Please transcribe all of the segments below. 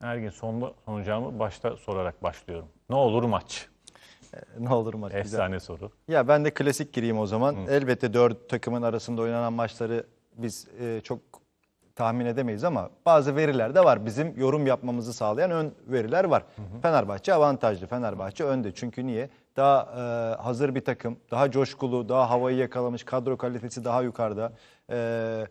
Ergin sonda sonucamı başta sorarak başlıyorum. Ne olur maç? Ne olur maç güzel. Efsane soru. Ya ben de klasik gireyim o zaman. Elbette dört takımın arasında oynanan maçları biz e, çok tahmin edemeyiz ama bazı veriler de var. Bizim yorum yapmamızı sağlayan ön veriler var. Fenerbahçe avantajlı. Fenerbahçe önde. Çünkü niye? Daha e, hazır bir takım, daha coşkulu, daha havayı yakalamış, kadro kalitesi daha yukarıda. E,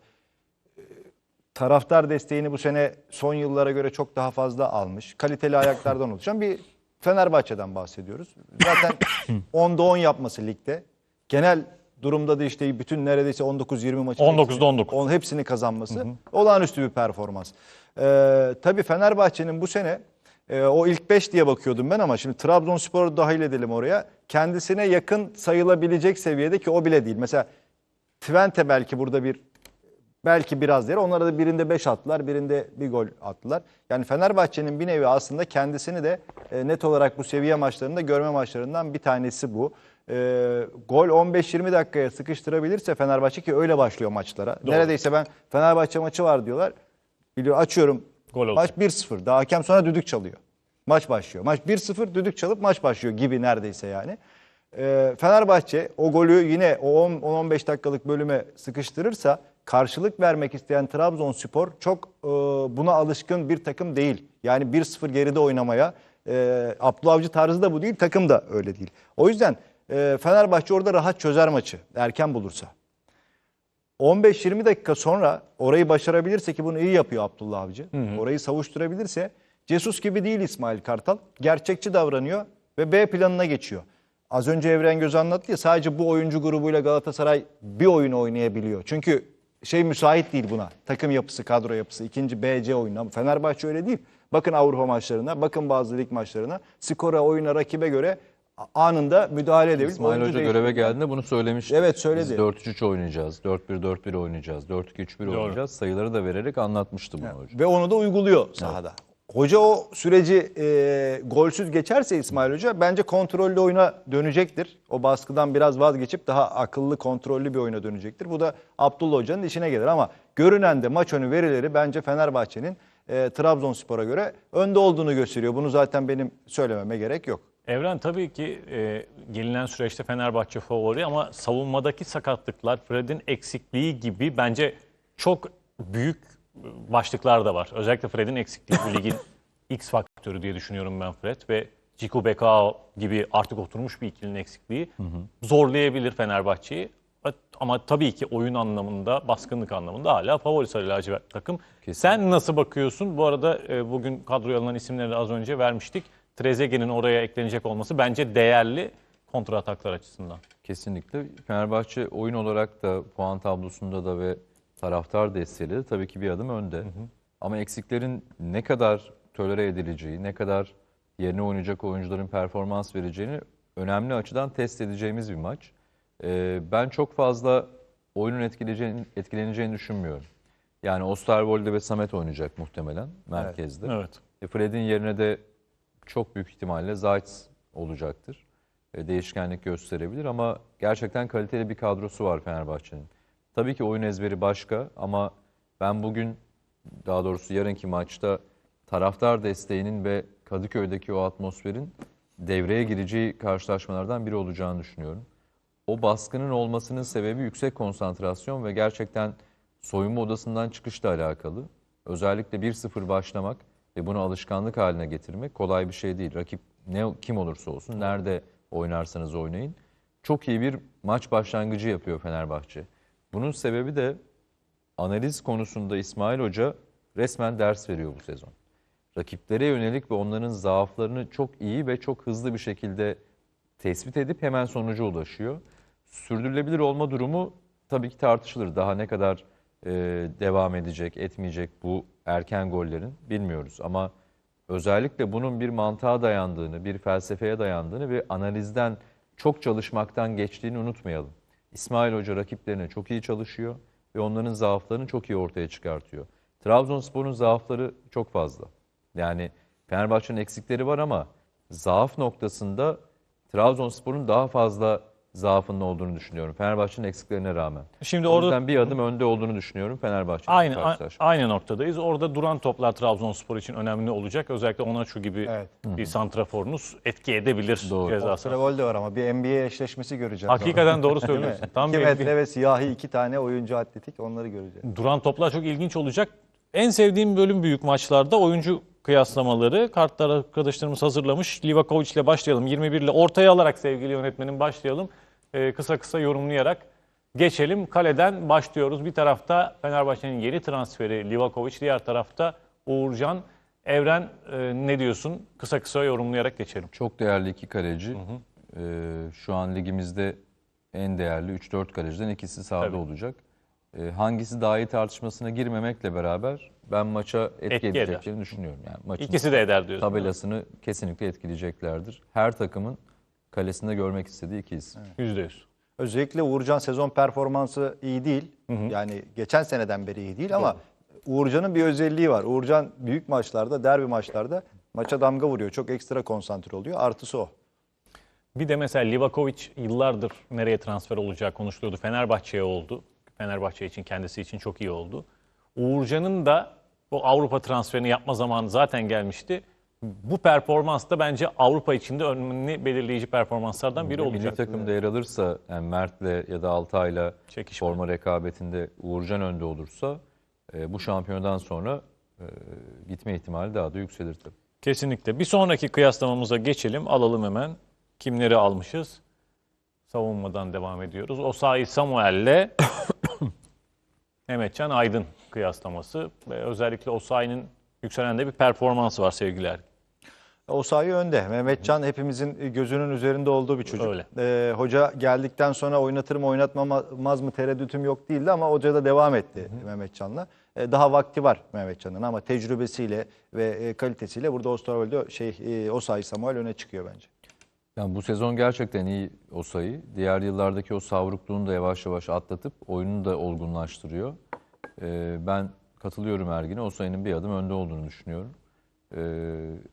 taraftar desteğini bu sene son yıllara göre çok daha fazla almış. Kaliteli ayaklardan oluşan bir Fenerbahçe'den bahsediyoruz. Zaten 10'da 10 yapması ligde. Genel durumda da işte bütün neredeyse 19-20 maçı 19'da hepsini- 19. on- hepsini kazanması olağanüstü bir performans. Ee, tabii Fenerbahçe'nin bu sene e, o ilk 5 diye bakıyordum ben ama şimdi Trabzonspor'u dahil edelim oraya. Kendisine yakın sayılabilecek seviyede ki o bile değil. Mesela Twente belki burada bir belki biraz yer. Onlara da birinde 5 attılar, birinde bir gol attılar. Yani Fenerbahçe'nin bir nevi aslında kendisini de e, net olarak bu seviye maçlarında görme maçlarından bir tanesi bu. E, gol 15-20 dakikaya sıkıştırabilirse Fenerbahçe ki öyle başlıyor maçlara. Neredeyse ben Fenerbahçe maçı var diyorlar. Biliyor açıyorum. Gol maç 1-0. Daha hakem sonra düdük çalıyor. Maç başlıyor. Maç 1-0 düdük çalıp maç başlıyor gibi neredeyse yani. Ee, Fenerbahçe o golü yine o 10-15 dakikalık bölüme sıkıştırırsa karşılık vermek isteyen Trabzonspor çok e, buna alışkın bir takım değil. Yani 1-0 geride oynamaya e, Abdullah Avcı tarzı da bu değil, takım da öyle değil. O yüzden e, Fenerbahçe orada rahat çözer maçı erken bulursa. 15-20 dakika sonra orayı başarabilirse ki bunu iyi yapıyor Abdullah Avcı. Orayı savuşturabilirse Cesus gibi değil İsmail Kartal. Gerçekçi davranıyor ve B planına geçiyor. Az önce Evren Göz anlattı ya sadece bu oyuncu grubuyla Galatasaray bir oyun oynayabiliyor. Çünkü şey müsait değil buna. Takım yapısı, kadro yapısı, ikinci BC oyunu. Ama Fenerbahçe öyle değil. Bakın Avrupa maçlarına, bakın bazı lig maçlarına. Skora, oyuna, rakibe göre anında müdahale edebilir. İsmail Hoca değiştiriyor. göreve geldiğinde bunu söylemişti. Evet, söyledi. Biz 4-3-3 oynayacağız, 4-1-4-1 oynayacağız, 4-2-3-1 oynayacağız. Sayıları da vererek anlatmıştı bunu hoca. Ve onu da uyguluyor sahada. Hoca o süreci e, golsüz geçerse İsmail Hoca bence kontrollü oyuna dönecektir. O baskıdan biraz vazgeçip daha akıllı, kontrollü bir oyuna dönecektir. Bu da Abdullah Hoca'nın işine gelir ama görünen de maç önü verileri bence Fenerbahçe'nin e, Trabzonspor'a göre önde olduğunu gösteriyor. Bunu zaten benim söylememe gerek yok. Evren tabii ki e, gelinen süreçte Fenerbahçe favori ama savunmadaki sakatlıklar, Fred'in eksikliği gibi bence çok büyük başlıklar da var. Özellikle Fred'in eksikliği bu ligin X faktörü diye düşünüyorum ben Fred ve Ciku Bekao gibi artık oturmuş bir ikilinin eksikliği zorlayabilir Fenerbahçe'yi. Ama tabii ki oyun anlamında, baskınlık anlamında hala favori sarı lacivert takım. Sen nasıl bakıyorsun? Bu arada e, bugün kadroya alınan isimleri de az önce vermiştik. Trezeguet'in oraya eklenecek olması bence değerli kontra ataklar açısından. Kesinlikle. Fenerbahçe oyun olarak da puan tablosunda da ve taraftar desteğiyle de tabii ki bir adım önde. Ama eksiklerin ne kadar tolere edileceği, ne kadar yerine oynayacak oyuncuların performans vereceğini önemli açıdan test edeceğimiz bir maç. Ee, ben çok fazla oyunun etkileyeceğini, etkileneceğini düşünmüyorum. Yani Osterwolde ve Samet oynayacak muhtemelen merkezde. Evet. E, Fred'in yerine de çok büyük ihtimalle Zayt olacaktır. E, değişkenlik gösterebilir ama gerçekten kaliteli bir kadrosu var Fenerbahçe'nin. Tabii ki oyun ezberi başka ama ben bugün daha doğrusu yarınki maçta taraftar desteğinin ve Kadıköy'deki o atmosferin devreye gireceği karşılaşmalardan biri olacağını düşünüyorum. O baskının olmasının sebebi yüksek konsantrasyon ve gerçekten soyunma odasından çıkışla alakalı. Özellikle 1-0 başlamak ve bunu alışkanlık haline getirmek kolay bir şey değil. Rakip ne kim olursa olsun, nerede oynarsanız oynayın. Çok iyi bir maç başlangıcı yapıyor Fenerbahçe. Bunun sebebi de analiz konusunda İsmail Hoca resmen ders veriyor bu sezon. Rakiplere yönelik ve onların zaaflarını çok iyi ve çok hızlı bir şekilde tespit edip hemen sonuca ulaşıyor. Sürdürülebilir olma durumu tabii ki tartışılır. Daha ne kadar e, devam edecek, etmeyecek bu erken gollerin bilmiyoruz. Ama özellikle bunun bir mantığa dayandığını, bir felsefeye dayandığını ve analizden çok çalışmaktan geçtiğini unutmayalım. İsmail Hoca rakiplerine çok iyi çalışıyor ve onların zaaflarını çok iyi ortaya çıkartıyor. Trabzonspor'un zaafları çok fazla. Yani Fenerbahçe'nin eksikleri var ama zaaf noktasında Trabzonspor'un daha fazla zaafının olduğunu düşünüyorum. Fenerbahçe'nin eksiklerine rağmen. Şimdi O orada yüzden bir adım önde olduğunu düşünüyorum Fenerbahçe'nin aynı aynı noktadayız. Orada duran toplar Trabzonspor için önemli olacak. Özellikle Onaçu gibi Evet. bir santraforunuz etki edebilir Doğru. ceza sahasında. Travol de var ama bir NBA eşleşmesi göreceğiz. Hakikaten doğru söylüyorsun. Tam 2 bir metre ve siyahi iki tane oyuncu atletik onları göreceğiz. duran toplar çok ilginç olacak. En sevdiğim bölüm büyük maçlarda oyuncu kıyaslamaları. Kartlar arkadaşlarımız hazırlamış. Livakovic ile başlayalım. 21 ile ortaya alarak sevgili yönetmenim başlayalım. Ee, kısa kısa yorumlayarak geçelim. Kaleden başlıyoruz. Bir tarafta Fenerbahçe'nin yeni transferi Livakovic, diğer tarafta Uğurcan. Evren e, ne diyorsun? Kısa kısa yorumlayarak geçelim. Çok değerli iki kaleci. Ee, şu an ligimizde en değerli 3-4 kaleciden ikisi sahada Tabii. olacak. Ee, hangisi daha iyi tartışmasına girmemekle beraber ben maça etki, Etki edeceklerini düşünüyorum. Yani maçın İkisi de eder diyorsun. tabelasını kesinlikle etkileyeceklerdir. Her takımın kalesinde görmek istediği iki isim. Yüzde yüz. Özellikle Uğurcan sezon performansı iyi değil. Yani geçen seneden beri iyi değil ama Uğurcan'ın bir özelliği var. Uğurcan büyük maçlarda, derbi maçlarda maça damga vuruyor. Çok ekstra konsantre oluyor. Artısı o. Bir de mesela Livakovic yıllardır nereye transfer olacağı konuşuluyordu. Fenerbahçe'ye oldu. Fenerbahçe için kendisi için çok iyi oldu. Uğurcan'ın da o Avrupa transferini yapma zamanı zaten gelmişti. Bu performans da bence Avrupa için de önemli belirleyici performanslardan biri Ve Milli olacak. takımda yer alırsa yani Mert'le ya da Altay'la Çekişme. forma rekabetinde Uğurcan önde olursa e, bu şampiyonadan sonra e, gitme ihtimali daha da yükselir tabii. Kesinlikle. Bir sonraki kıyaslamamıza geçelim. Alalım hemen. Kimleri almışız? Savunmadan devam ediyoruz. Osayi Samuel'le Mehmetcan Aydın kıyaslaması. Ve özellikle Osayi'nin yükselen de bir performansı var sevgiler. O sayı önde. Mehmetcan hepimizin gözünün üzerinde olduğu bir çocuk. Öyle. Ee, hoca geldikten sonra oynatır mı oynatmamaz mı tereddütüm yok değildi ama hoca da devam etti Mehmetcan'la. Ee, daha vakti var Mehmetcan'ın ama tecrübesiyle ve e, kalitesiyle burada Osterwolde şey e, Osayi Samuel öne çıkıyor bence. Yani bu sezon gerçekten iyi o sayı. Diğer yıllardaki o savrukluğunu da yavaş yavaş atlatıp oyununu da olgunlaştırıyor. Ee, ben katılıyorum Ergin'e. O sayının bir adım önde olduğunu düşünüyorum. Ee,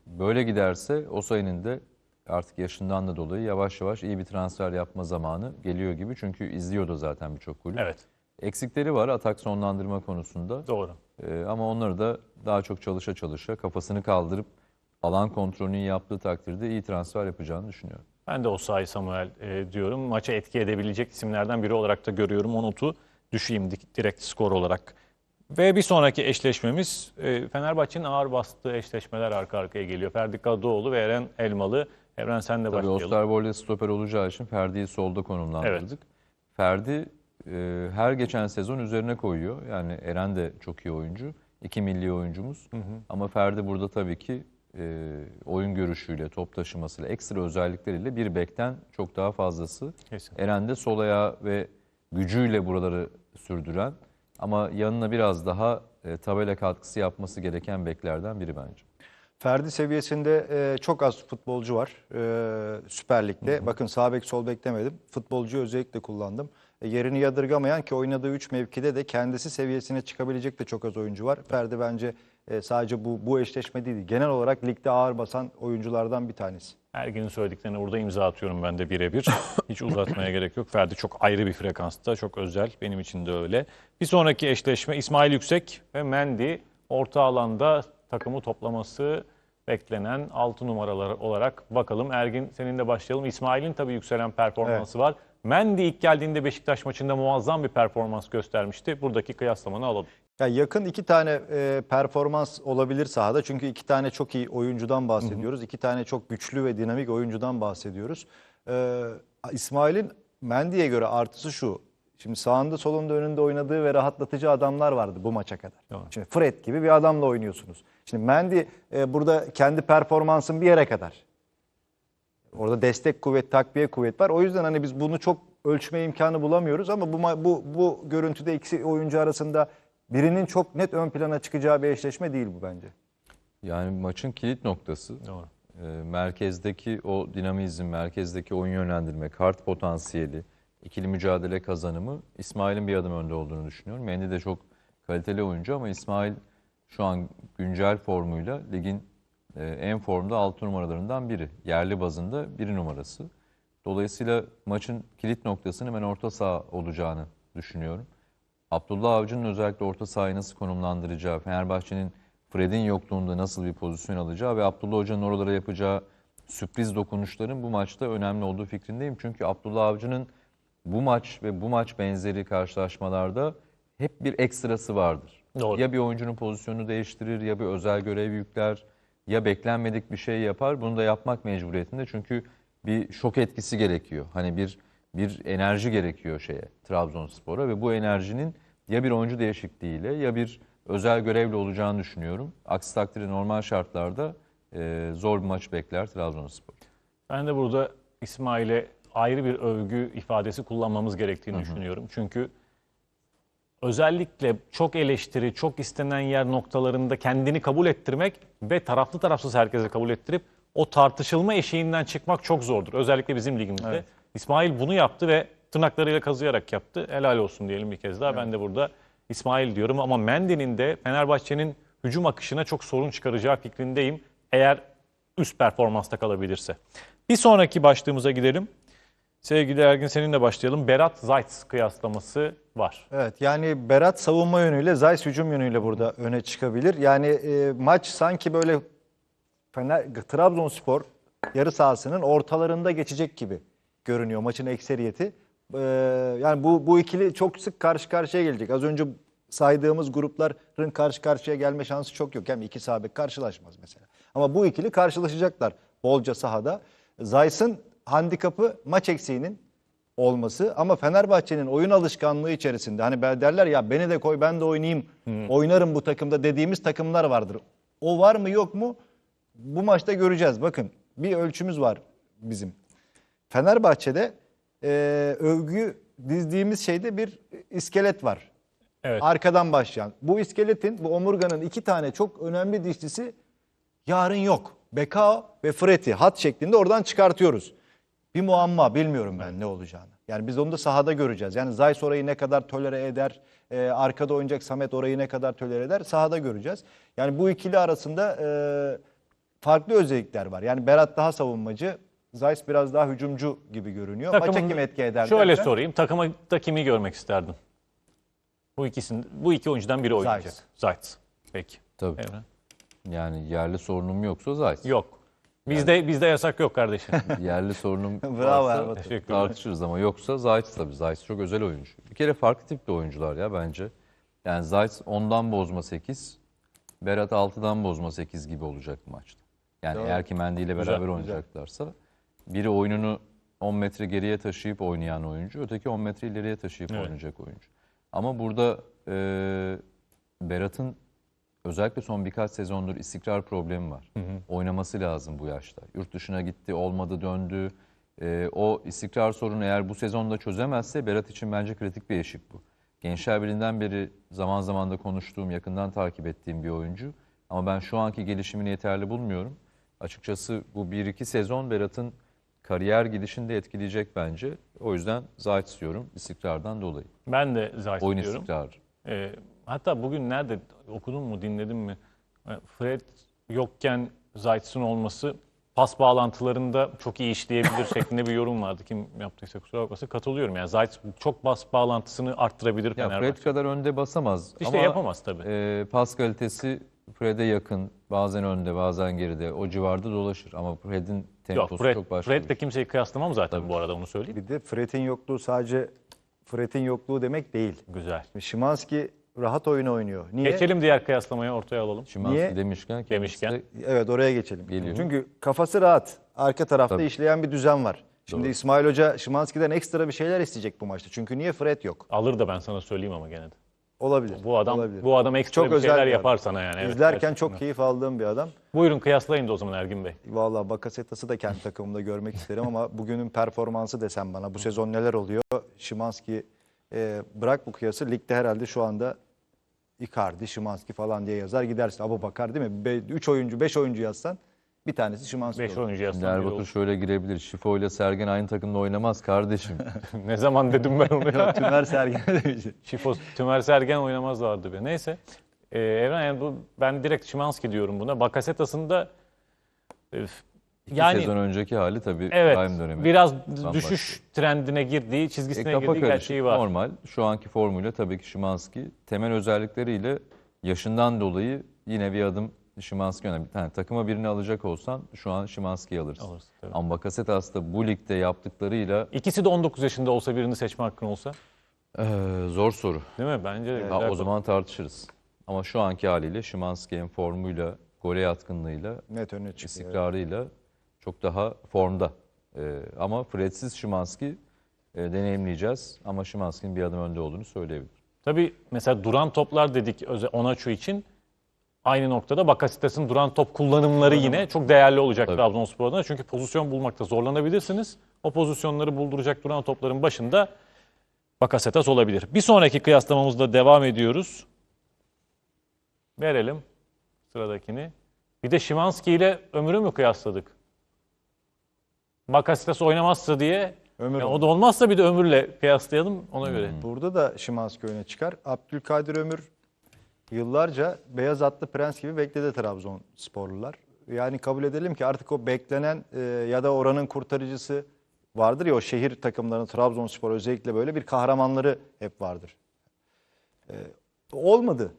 böyle giderse o sayının da artık yaşından da dolayı yavaş yavaş iyi bir transfer yapma zamanı geliyor gibi. Çünkü izliyor da zaten birçok kulüp. Evet. Eksikleri var atak sonlandırma konusunda. Doğru. Ee, ama onları da daha çok çalışa çalışa kafasını kaldırıp alan kontrolünü yaptığı takdirde iyi transfer yapacağını düşünüyorum. Ben de Osayi Samuel e, diyorum. Maça etki edebilecek isimlerden biri olarak da görüyorum. O notu düşeyim di- direkt skor olarak. Ve bir sonraki eşleşmemiz e, Fenerbahçe'nin ağır bastığı eşleşmeler arka arkaya geliyor. Ferdi Kadıoğlu ve Eren Elmalı. Evren sen de Tabii başlayalım. Osterwolde stoper olacağı için Ferdi'yi solda konumlandırdık. Ferdi e, her geçen sezon üzerine koyuyor. Yani Eren de çok iyi oyuncu. İki milli oyuncumuz. Ama Ferdi burada tabii ki e, oyun görüşüyle, top taşımasıyla, ekstra özellikleriyle bir bekten çok daha fazlası. Kesin. Eren de sol ayağı ve gücüyle buraları sürdüren ama yanına biraz daha e, tabela katkısı yapması gereken beklerden biri bence. Ferdi seviyesinde e, çok az futbolcu var e, Süper Lig'de. Bakın sağ bek sol bek demedim. Futbolcuyu özellikle kullandım. E, yerini yadırgamayan ki oynadığı 3 mevkide de kendisi seviyesine çıkabilecek de çok az oyuncu var. Ferdi bence e, sadece bu bu eşleşme değil. Genel olarak ligde ağır basan oyunculardan bir tanesi. Ergin'in söylediklerine burada imza atıyorum ben de birebir. Hiç uzatmaya gerek yok. Ferdi çok ayrı bir frekansta, çok özel. Benim için de öyle. Bir sonraki eşleşme İsmail Yüksek ve Mendy. Orta alanda takımı toplaması beklenen 6 numaralar olarak bakalım. Ergin senin de başlayalım. İsmail'in tabii yükselen performansı var. Mendy ilk geldiğinde Beşiktaş maçında muazzam bir performans göstermişti. Buradaki kıyaslamanı alalım. Ya yakın iki tane e, performans olabilir sahada. Çünkü iki tane çok iyi oyuncudan bahsediyoruz. İki tane çok güçlü ve dinamik oyuncudan bahsediyoruz. Ee, İsmail'in Mendy'ye göre artısı şu. Şimdi sağında solunda önünde oynadığı ve rahatlatıcı adamlar vardı bu maça kadar. Doğru. Şimdi Fred gibi bir adamla oynuyorsunuz. Şimdi Mendy e, burada kendi performansın bir yere kadar. Orada destek kuvvet, takviye kuvvet var. O yüzden hani biz bunu çok ölçme imkanı bulamıyoruz ama bu bu bu görüntüde ikisi oyuncu arasında birinin çok net ön plana çıkacağı bir eşleşme değil bu bence. Yani maçın kilit noktası. Doğru. e, merkezdeki o dinamizm, merkezdeki oyun yönlendirme, kart potansiyeli, ikili mücadele kazanımı İsmail'in bir adım önde olduğunu düşünüyorum. Mendy de çok kaliteli oyuncu ama İsmail şu an güncel formuyla ligin e, en formda 6 numaralarından biri. Yerli bazında biri numarası. Dolayısıyla maçın kilit noktasının ben orta saha olacağını düşünüyorum. Abdullah Avcı'nın özellikle orta sahayı nasıl konumlandıracağı, Fenerbahçe'nin Fred'in yokluğunda nasıl bir pozisyon alacağı ve Abdullah Hoca'nın oralara yapacağı sürpriz dokunuşların bu maçta önemli olduğu fikrindeyim. Çünkü Abdullah Avcı'nın bu maç ve bu maç benzeri karşılaşmalarda hep bir ekstrası vardır. Doğru. Ya bir oyuncunun pozisyonunu değiştirir ya bir özel görev yükler ya beklenmedik bir şey yapar. Bunu da yapmak mecburiyetinde çünkü bir şok etkisi gerekiyor. Hani bir bir enerji gerekiyor şeye Trabzonspor'a ve bu enerjinin ya bir oyuncu değişikliğiyle ya bir özel görevle olacağını düşünüyorum. Aksi takdirde normal şartlarda e, zor bir maç bekler Trabzonspor. Ben de burada İsmail'e ayrı bir övgü ifadesi kullanmamız gerektiğini düşünüyorum. Çünkü özellikle çok eleştiri, çok istenen yer noktalarında kendini kabul ettirmek ve taraflı tarafsız herkese kabul ettirip o tartışılma eşiğinden çıkmak çok zordur. Özellikle bizim ligimizde. İsmail bunu yaptı ve tırnaklarıyla kazıyarak yaptı. Helal olsun diyelim bir kez daha. Ben de burada İsmail diyorum ama Mendy'nin de Fenerbahçe'nin hücum akışına çok sorun çıkaracağı fikrindeyim. Eğer üst performansta kalabilirse. Bir sonraki başlığımıza gidelim. Sevgili Ergin seninle başlayalım. Berat Zayt kıyaslaması var. Evet yani Berat savunma yönüyle, Zeiss hücum yönüyle burada öne çıkabilir. Yani e, maç sanki böyle Fener, Trabzonspor yarı sahasının ortalarında geçecek gibi görünüyor maçın ekseriyeti. Ee, yani bu, bu ikili çok sık karşı karşıya gelecek. Az önce saydığımız grupların karşı karşıya gelme şansı çok yok. Yani iki bek karşılaşmaz mesela. Ama bu ikili karşılaşacaklar bolca sahada. Zeiss'in handikapı maç eksiğinin olması ama Fenerbahçe'nin oyun alışkanlığı içerisinde hani derler ya beni de koy ben de oynayayım oynarım bu takımda dediğimiz takımlar vardır. O var mı yok mu bu maçta göreceğiz. Bakın bir ölçümüz var bizim. Fenerbahçe'de e, övgü dizdiğimiz şeyde bir iskelet var. Evet. Arkadan başlayan. Bu iskeletin, bu omurganın iki tane çok önemli dişlisi yarın yok. Bekao ve Freti hat şeklinde oradan çıkartıyoruz. Bir muamma bilmiyorum ben ne olacağını. Yani biz onu da sahada göreceğiz. Yani Zayis orayı ne kadar tolere eder, e, arkada oynayacak Samet orayı ne kadar tolere eder sahada göreceğiz. Yani bu ikili arasında e, farklı özellikler var. Yani Berat daha savunmacı, Zayis biraz daha hücumcu gibi görünüyor. Maça Takımın- kim etki eder? Şöyle dersen, sorayım. Takıma da kimi görmek isterdin? Bu ikisinin bu iki oyuncudan biri oynayacak. Zayt. Zayt. Peki. Tabii. Evren. Yani yerli sorunum yoksa Zayt. Yok. Bizde bizde yasak yok kardeşim. Yerli sorunum Bravo varsa Erbat. Teşekkürler. tartışırız ama yoksa Zayt tabii. Zayt çok özel oyuncu. Bir kere farklı tipli oyuncular ya bence. Yani Zayt ondan bozma 8, Berat 6'dan bozma 8 gibi olacak maçta. Yani eğer ki Mendy ile beraber güzel. oynayacaklarsa biri oyununu 10 metre geriye taşıyıp oynayan oyuncu, öteki 10 metre ileriye taşıyıp Evet. oynayacak oyuncu. Ama burada e, Berat'ın özellikle son birkaç sezondur istikrar problemi var. Oynaması lazım bu yaşta. Yurt dışına gitti, olmadı, döndü. Ee, o istikrar sorunu eğer bu sezonda çözemezse Berat için bence kritik bir eşik bu. Gençler Birliği'nden beri zaman zaman da konuştuğum, yakından takip ettiğim bir oyuncu. Ama ben şu anki gelişimini yeterli bulmuyorum. Açıkçası bu 1-2 sezon Berat'ın kariyer gidişini de etkileyecek bence. O yüzden Zayt istiyorum istikrardan dolayı. Ben de Zayt Oyun diyorum. istikrarı. Ee, hatta bugün nerede okudun mu dinledin mi? Fred yokken Zayt'sın olması pas bağlantılarında çok iyi işleyebilir şeklinde bir yorum vardı. Kim yaptıysa kusura bakmasın. Katılıyorum yani Zayt çok pas bağlantısını arttırabilir Ya Fenerbahçe. Fred kadar önde basamaz. İşte ama yapamaz tabii. e, pas kalitesi Fred'e yakın. Bazen önde, bazen geride. O civarda dolaşır. Ama Fred'in Yok temposu Fred, çok başka. Fred'le kimseyi kıyaslamam zaten bu arada onu söyleyeyim. Bir de Fred'in yokluğu sadece Fred'in yokluğu demek değil. Güzel. Şimanski rahat oyun oynuyor. Niye? Geçelim diğer kıyaslamayı ortaya alalım. Şimanski Niye? demişken, Demişken. kendisi de Evet oraya geçelim. Geliyor. Çünkü kafası rahat. Arka tarafta Tabii. işleyen bir düzen var. Şimdi Doğru. İsmail Hoca Şimanski'den ekstra bir şeyler isteyecek bu maçta. Çünkü niye Fred yok? Alır da ben sana söyleyeyim ama gene de. Olabilir. Bu adam olabilir. bu adam ekstra Çok bir özel şeyler bir yapar sana yani. Evet, İzlerken gerçekten. çok keyif aldığım bir adam. Buyurun kıyaslayın da o zaman Ergin Bey. Vallahi Bakasetas'ı da kendi takımımda görmek isterim ama bugünün performansı desem bana bu sezon neler oluyor? Şimanski e, bırak bu kıyası ligde herhalde şu anda Icardi, Şimanski falan diye yazar gidersin. Abu Bakar değil mi? 3 oyuncu, 5 oyuncu yazsan bir tanesi Şimanski 5 olur. oyuncu Erbatur olur. şöyle girebilir. Şifo ile Sergen aynı takımda oynamaz kardeşim. ne zaman dedim ben onu ya. Tümer Sergen demişti. Şifo, Tümer Sergen oynamazlardı be. Neyse. Ee, Evren yani bu, ben direkt Şimanski diyorum buna. Bakasetas'ın da İki Yani- sezon önceki hali tabii Evet. prime dönemi. Biraz Bambaşka. düşüş trendine girdiği, E, çizgisine kafa girdiği karışık, gerçeği var. Normal. Şu anki formuyla tabii ki Şimanski temel özellikleriyle yaşından dolayı yine bir adım Şimanski öne. Yani takıma birini alacak olsan şu an Şimanski'yi alırsın. Alırsın, tabii. Ama Bakasetas da bu ligde yaptıklarıyla İkisi de 19 yaşında olsa birini seçme hakkın olsa. eee, zor soru. Değil mi? Bence de Ha, güzel o konu. zaman tartışırız. Ama şu anki haliyle Şimanski'nin formuyla, gole yatkınlığıyla, Net öne çıkıyor. istikrarıyla çok daha formda. Ee, ama Fred'siz Şimanski e, deneyimleyeceğiz. Ama Şimanski'nin bir adım önde olduğunu söyleyebilirim. Tabii mesela duran toplar dedik Onaçu için. Aynı noktada Bakasetas'ın duran top kullanımları yine çok değerli olacak Tabii. Trabzonspor adına. Çünkü pozisyon bulmakta zorlanabilirsiniz. O pozisyonları bulduracak duran topların başında Bakasetas olabilir. Bir sonraki kıyaslamamızda devam ediyoruz. Verelim sıradakini. Bir de Şimanski ile Ömür'ü mü kıyasladık? Bakasetas oynamazsa diye. Ömür Ya o da olmazsa bir de Ömür'le kıyaslayalım ona göre. Burada da Şimanski öne çıkar. Abdülkadir Ömür yıllarca beyaz atlı prens gibi bekledi Trabzonsporlular. Yani kabul edelim ki artık o beklenen e, ya da oranın kurtarıcısı vardır ya o şehir takımlarının Trabzonspor özellikle böyle bir kahramanları hep vardır. E, olmadı.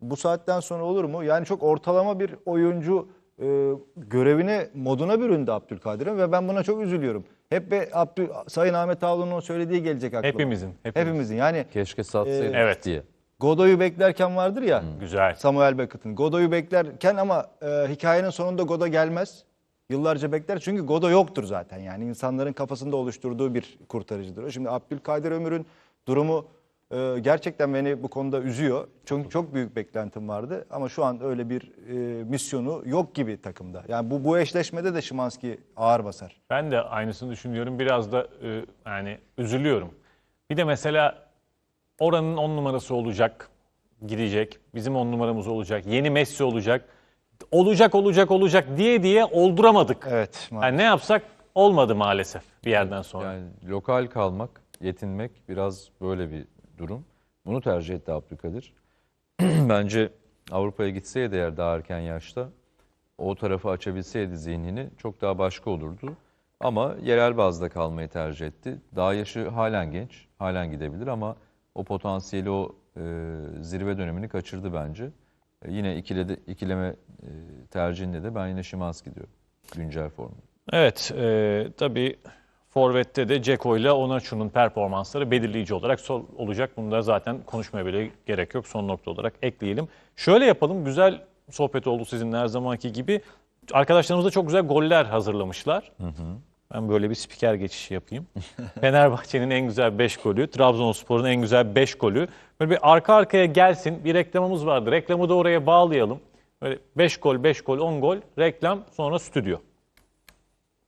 Bu saatten sonra olur mu? Yani çok ortalama bir oyuncu e, görevine, moduna büründü Abdülkadir'in ve ben buna çok üzülüyorum. Hep be Abdül, Sayın Ahmet Ağaoğlu'nun söylediği gelecek aklıma. Hepimizin, hepimizin. Hepimizin. Yani Keşke satsaydık Evet. diye. Godoy'u beklerken vardır ya. Güzel. Samuel Beckett'ın. Godoy'u beklerken ama e, hikayenin sonunda Godo gelmez. Yıllarca bekler çünkü Godo yoktur zaten. Yani insanların kafasında oluşturduğu bir kurtarıcıdır. o. Şimdi Abdülkadir Ömür'ün durumu e, gerçekten beni bu konuda üzüyor. Çünkü çok büyük beklentim vardı ama şu an öyle bir e, misyonu yok gibi takımda. Yani bu bu eşleşmede de Şimanski ağır basar. Ben de aynısını düşünüyorum. Biraz da e, yani üzülüyorum. Bir de mesela oranın 10 numarası olacak, gidecek. Bizim 10 numaramız olacak. Yeni Messi olacak. Olacak, olacak, olacak diye diye olduramadık. Evet. Yani ne yapsak olmadı maalesef bir yerden sonra. Yani lokal kalmak, yetinmek biraz böyle bir durum. Bunu tercih etti Abdülkadir. Bence Avrupa'ya gitseydi eğer daha erken yaşta o tarafı açabilseydi zihnini çok daha başka olurdu. Ama yerel bazda kalmayı tercih etti. Daha yaşı halen genç, halen gidebilir ama o potansiyeli, o e, zirve dönemini kaçırdı bence. E, yine ikilede, ikileme e, tercihinde de ben yine Şimanski diyorum. Güncel formu. Evet, e, tabii Forvet'te de Ceko ile Onaçu'nun performansları belirleyici olarak sol olacak. Bunu da zaten konuşmaya bile gerek yok. Son nokta olarak ekleyelim. Şöyle yapalım, güzel sohbet oldu sizinle her zamanki gibi. Arkadaşlarımız da çok güzel goller hazırlamışlar. Ben böyle bir spiker geçişi yapayım. Fenerbahçe'nin en güzel 5 golü, Trabzonspor'un en güzel 5 golü. Böyle bir arka arkaya gelsin. Bir reklamımız vardı. Reklamı da oraya bağlayalım. Böyle 5 gol, 5 gol, 10 gol, reklam, sonra stüdyo.